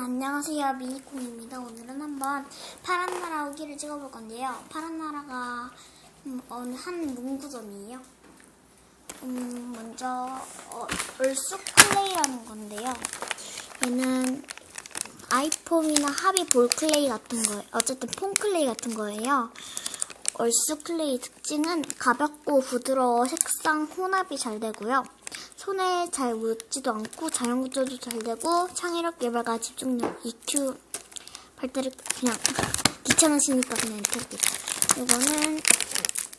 안녕하세요. 미니콩입니다. 오늘은 한번 파란 나라 후기를 찍어볼 건데요. 파란 나라가 음, 어느 한 문구점이에요. 음, 먼저 어, 얼쑥 클레이라는 건데요. 얘는 아이폼이나 하비 볼 클레이 같은 거예요 어쨌든 폼 클레이 같은 거예요. 얼쑥 클레이 특징은 가볍고 부드러워 색상 혼합이 잘 되고요 손에 잘 묻지도 않고 자연 구조도 잘 되고 창의력 개발과 집중력 EQ 발달을 그냥 귀찮으시니까 그냥 이렇게 이거는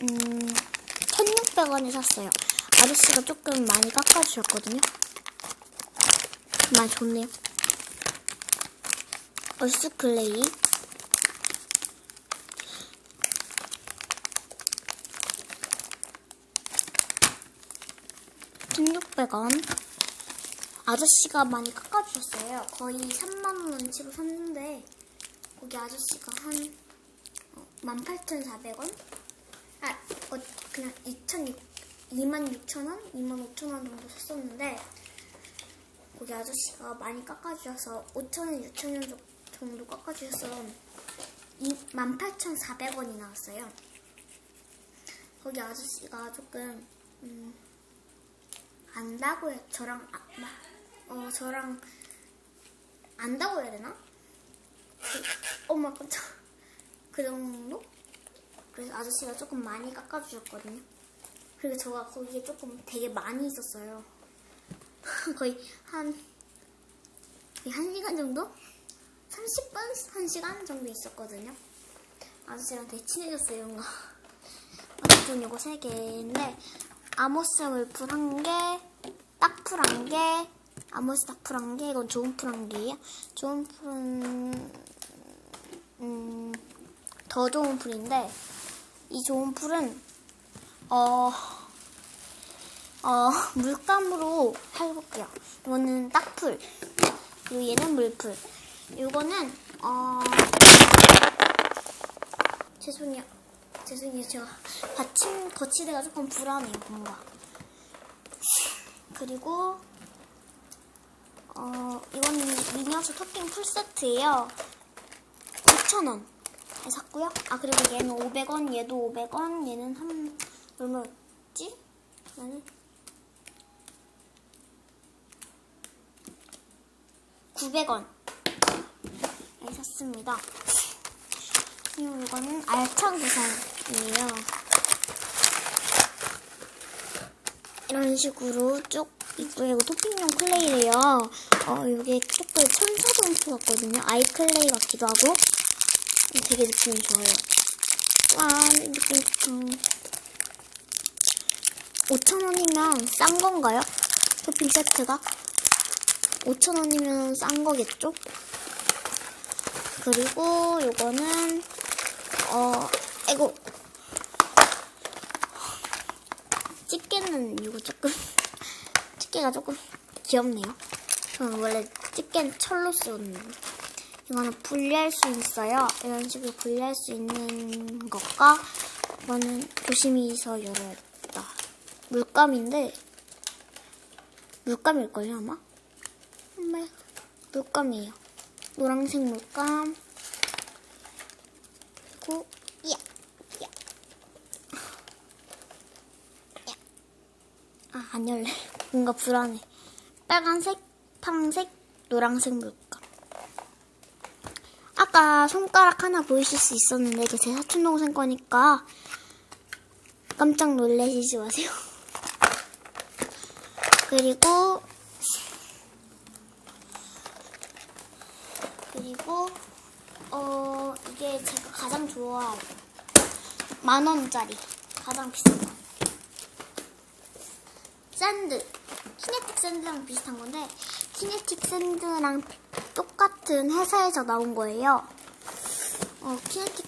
음 1600원에 샀어요. 아저씨가 조금 많이 깎아주셨거든요. 많이 좋네요. 얼스클레이 1600원. 아저씨가 많이 깎아주셨어요. 거의 3만원어치로 샀는데, 거기 아저씨가 한, 어, 18,400원? 아, 어, 그냥 2,600, 26,000원? 25,000원 정도 샀었는데, 거기 아저씨가 많이 깎아주셔서 5,000원, 6,000원 정도 깎아주셔서 18,400원이 나왔어요. 거기 아저씨가 조금, 음, 안다고 해, 저랑, 아, 막, 어, 저랑, 안다고 해야 되나? 그, 엄마 깜짝, 그 정도? 그래서 아저씨가 조금 많이 깎아주셨거든요. 그리고 저가 거기에 조금 되게 많이 있었어요. 거의 한, 거의 한 시간 정도? 30분? 한 시간 정도 있었거든요. 아저씨랑 되게 친해졌어요, 뭔가. 어쨌든 요거 세 개인데, 아모스 물 풀 한 개, 딱풀 한 개, 아모스 딱풀 한 개, 이건 좋은 풀 한 개예요. 좋은 풀은 음, 더 좋은 풀인데 이 좋은 풀은 어, 어 물감으로 해볼게요. 이거는 딱풀, 그리고 얘는 물풀. 이거는 어 죄송해요. 죄송해요. 제가 받침 거치대가 조금 불안해요. 뭔가. 그리고 어 이거는 미니어처 토핑 풀 세트예요. 2,000원. 에 샀고요. 아 그리고 얘는 500원, 얘도 500원, 얘는 한 얼마였지? 얘는 900원. 에 샀습니다. 그리고 이거는 알찬 구성 이에요. 이런 식으로 쭉 있고요. 이거 토핑용 클레이래요. 어, 이게 조금 천사점프 같거든요. 아이 클레이 같기도 하고. 되게 느낌이 좋아요. 와, 느낌, 음. 5,000원이면 싼 건가요? 토핑 세트가? 5,000원이면 싼 거겠죠? 그리고 요거는 어 아이고 집게는 이거 조금 집게가 조금 귀엽네요. 저는 원래 집게는 철로 쓰거든요. 이거는 분리할 수 있어요. 이런 식으로 분리할 수 있는 것과 이거는 조심히서 열어야겠다. 물감인데 물감일걸요 아마? 정말 물감이에요. 노란색 물감 그리고 야, 야. 야. 아, 안 열래. 뭔가 불안해. 빨간색, 파란색, 노란색 물감. 아까 손가락 하나 보이실 수 있었는데 이게 제 사촌 동생 거니까 깜짝 놀라시지 마세요. 그리고 그리고 어 이게 제가 가장 좋아하는 만 원짜리 가장 비싼 거 샌드 키네틱 샌드랑 비슷한 건데 키네틱 샌드랑 똑같은 회사에서 나온 거예요. 어 키네틱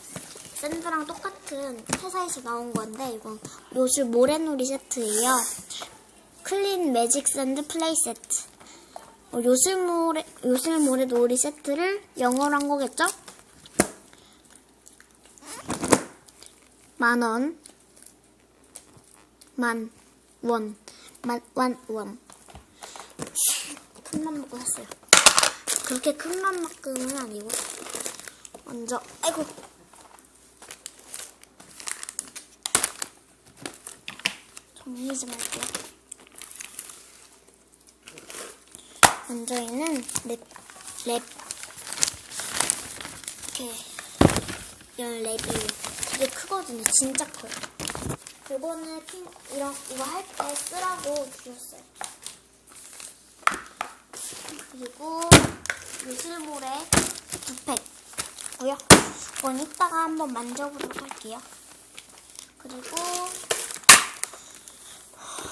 샌드랑 똑같은 회사에서 나온 건데 이건 요술 모래놀이 세트예요. 클린 매직 샌드 플레이 세트. 어, 요술 모래, 요술 모래 놀이 세트를 영어로 한 거겠죠? 만 원, 만 원, 만, 원, 원. 큰맘 먹고 샀어요. 그렇게 큰 만큼은 아니고 먼저 아이고 정리 좀 할게요. 먼저 얘는 랩, 랩 이렇게 이런 랩이 되게 크거든요. 진짜 커요. 요거는 핑 이런 이거 할 때 쓰라고 주셨어요. 그리고 요술몰의 두팩 고요. 이건 이따가 한번 만져보도록 할게요. 그리고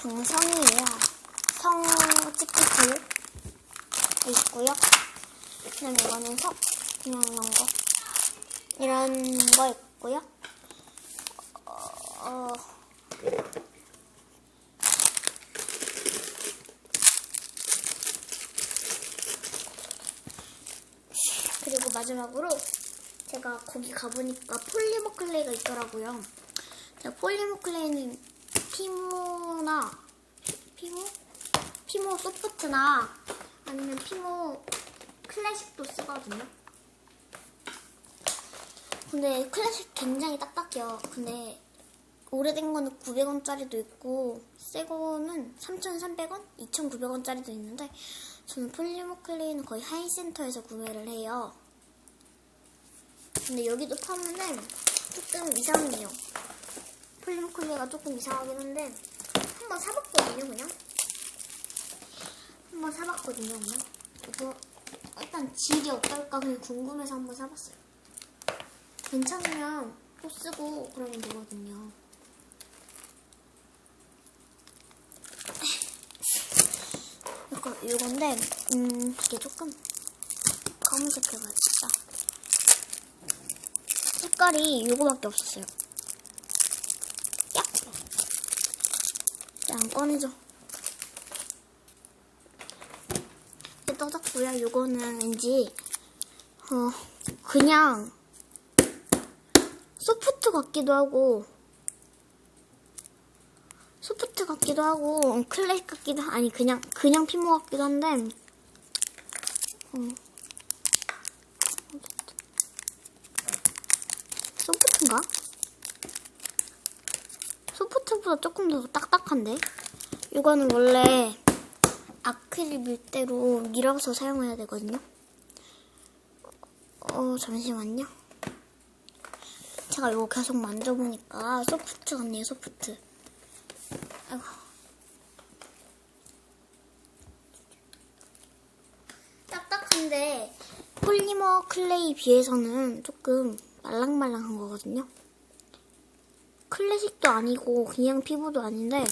음, 성이에요. 성 찍찍을 있고요. 그다음에 이거는 성 그냥 이런 거 이런 거 있고요. 어, 어, 그리고 마지막으로 제가 거기 가보니까 폴리머 클레이가 있더라고요. 제가 폴리머 클레이는 피모나 피모? 피모 소프트나 아니면 피모 클래식도 쓰거든요. 근데 클래식 굉장히 딱딱해요. 근데 오래된 거는 900원짜리도 있고 새 거는 3,300원, 2,900원짜리도 있는데 저는 폴리머 클레이는 거의 하이센터에서 구매를 해요. 근데 여기도 파면은 조금 이상해요. 폴리머 클레이가 조금 이상하긴 한데 한번 사봤거든요, 그냥. 한번 사봤거든요, 그냥. 이거 일단 질이 어떨까 그냥 궁금해서 한번 사봤어요. 괜찮으면 또 쓰고 그러면 되거든요. 이거 이건데 음 이게 조금 검은색 해가지고 색깔이 이거밖에 없었어요. 야, 안 꺼내줘. 이제 떠졌고요. 이거는 왠지 어 그냥 소프트 같기도 하고 소프트 같기도 하고 클래식 같기도 하- 아니 그냥 그냥 피모 같기도 한데 어. 소프트인가? 소프트보다 조금 더 딱딱한데 이거는 원래 아크릴 밀대로 밀어서 사용해야 되거든요 어 잠시만요 제가 이거 계속 만져보니까 소프트 같네요, 소프트. 아이고. 딱딱한데 폴리머 클레이 비해서는 조금 말랑말랑한 거거든요. 클래식도 아니고 그냥 피부도 아닌데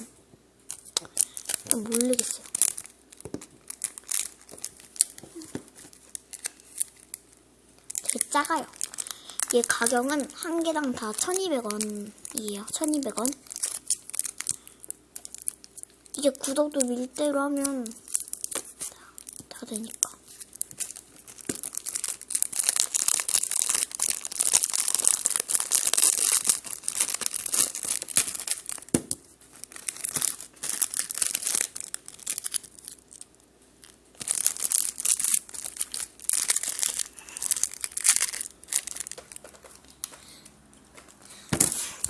좀 모르겠어요. 되게 작아요. 얘 가격은 한 개당 다 1200원이에요. 1200원. 이게 구독도 밀대로 하면 다, 다 되니까.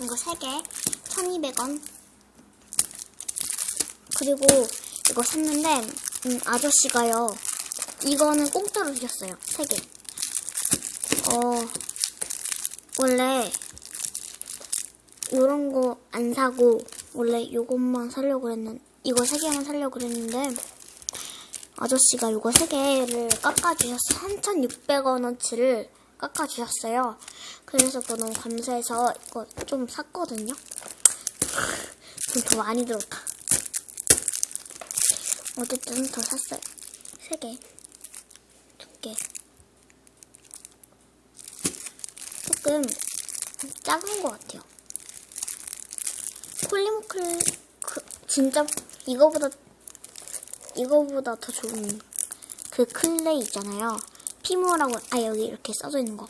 이거 3개. 1200원. 그리고 이거 샀는데 음, 아저씨가요. 이거는 공짜로 주셨어요. 3개. 어 원래 요런 거 안 사고 원래 요것만 사려고 그랬는 이거 3개만 사려고 그랬는데 아저씨가 요거 3개를 깎아주셨어 3,600원어치를 깎아주셨어요. 그래서 너무 감사해서 이거 좀 샀거든요. 좀 더 많이 들었다. 어쨌든 더 샀어요. 3개. 2개. 조금 작은 것 같아요. 폴리모클 그, 진짜 이거보다 이거보다 더 좋은 그 클레이 있잖아요. 피모라고 아 여기 이렇게 써져 있는 거.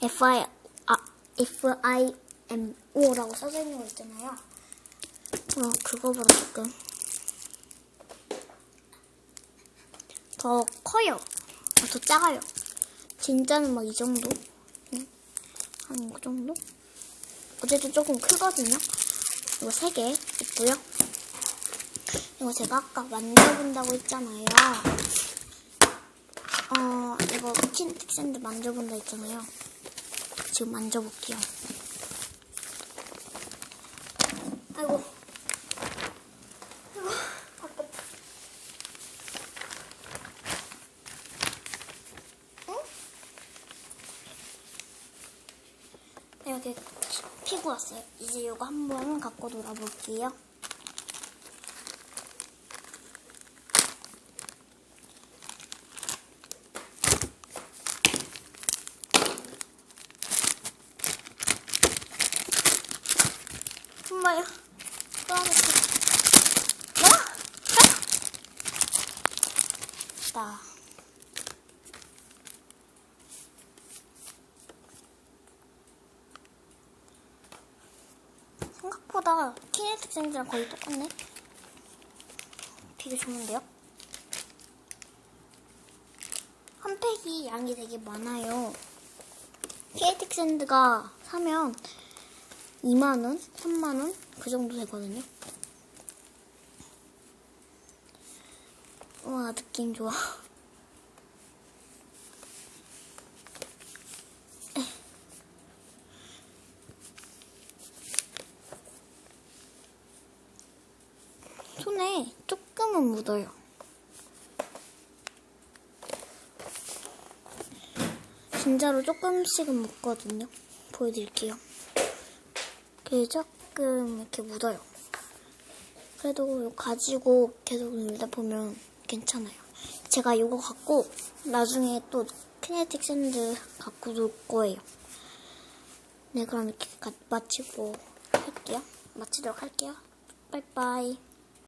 F I 아 F I M O라고 써져 있는 거 있잖아요. 어 그거보다 조금 더 커요. 아, 더 작아요. 진짜는 막 이 정도? 한그 정도? 어쨌든 조금 크거든요. 이거 세 개 있고요. 이거 제가 아까 만져본다고 했잖아요. 어, 이거 키네틱 샌드 만져본다 했잖아요. 지금 만져볼게요. 아이고. 아이고, 아깝다. 응? 이렇게 피고 왔어요. 이제 이거 한번 갖고 놀아볼게요. 엄마야. 꺼야겠다. 나! 나. 생각보다 키네틱 샌드랑 거의 똑같네. 되게 좋은데요? 한 팩이 양이 되게 많아요. 키네틱 샌드가 사면 2만원, 3만원 그 정도 되거든요. 와 느낌 좋아. 손에 조금은 묻어요. 진짜로 조금씩은 묻거든요. 보여드릴게요. 그게 조금 이렇게 묻어요. 그래도 가지고 계속 놀다 보면 괜찮아요. 제가 이거 갖고 나중에 또 키네틱 샌드 갖고 놀 거예요. 네, 그럼 이렇게 가- 마치고 할게요. 마치도록 할게요. 빠이빠이.